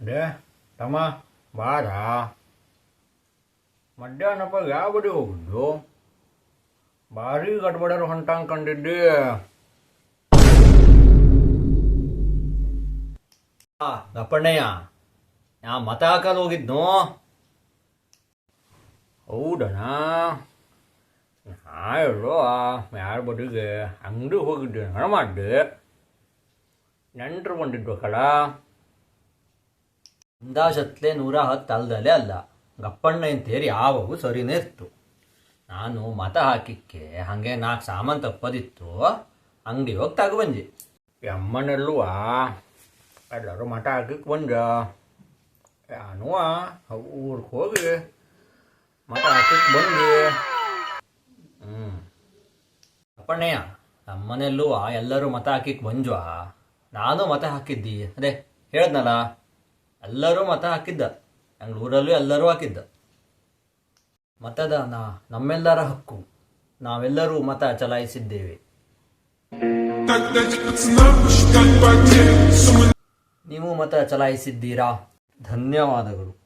Day ತಮ್ಮ ಬಾರ ಮಧ್ಯಾಹ್ನಪ್ಪ ಯಾವ ಬಡಿ ಹೋಗಿದ್ದು ಭಾರಿ ಗಡ್ಬಡರು ಹೊಂಟಂಗ್ ಕಂಡಿದ್ದಿ ಆ ಗಪ್ಪಣ್ಣಯ್ಯ ನಾ ಮತ ಹಾಕಲು ಹೋಗಿದ್ನು ಹೌದಣ್ಣ ನಾ ಹೇಳೋ ಯಾರ ಬಡಿಗೆ ಅಂಗಡಿ ಹೋಗಿದ್ದೆ ಹಣ ಮಾಡಿದೆ ನೆಂಟರು ಬಂದಿದ್ಬೇಕಲ್ಲ ಅಂದಾಜತ್ಲೆ ನೂರ ಹತ್ತು ಅಲ್ದಲೇ ಅಲ್ಲ. ಗಪ್ಪಣ್ಣ ಅಂತೇರಿ ಯಾವಾಗೂ ಸರಿನೇ ಇತ್ತು ನಾನು ಮತ ಹಾಕಿಕ್ಕೆ ಹಾಗೆ ನಾಲ್ಕು ಸಾಮಾನು ತಪ್ಪದಿತ್ತು. ಅಂಗಡಿ ಹೋಗಿ ತಗೊಬಂದಿ ಅಮ್ಮನೆಲ್ಲುವ ಎಲ್ಲರೂ ಮತ ಹಾಕಿಕ್ಕೆ ಬಂದ. ನಾನು ಊರಿಗೆ ಹೋಗಿ ಮತ ಹಾಕಿಕ್ಕೆ ಬಂದೆ. ಹ್ಞೂ ಅಪ್ಪಣ್ಣಯ್ಯ ನಮ್ಮನೆಯಲ್ಲೂ ಎಲ್ಲರೂ ಮತ ಹಾಕಿಕ್ ಬಂದುವ? ನಾನು ಮತ ಹಾಕಿದ್ದಿ. ಅದೇ ಹೇಳ್ದ್ನಲ್ಲ? ಎಲ್ಲರೂ ಮತ ಹಾಕಿದ್ದ. ಬೆಂಗಳೂರಲ್ಲೂ ಎಲ್ಲರೂ ಹಾಕಿದ್ದ. ಮತದ ನಾ, ನಮ್ಮೆಲ್ಲರ ಹಕ್ಕು. ನಾವೆಲ್ಲರೂ ಮತ ಚಲಾಯಿಸಿದ್ದೇವೆ. ನೀವು ಮತ ಚಲಾಯಿಸಿದ್ದೀರಾ? ಧನ್ಯವಾದಗಳು.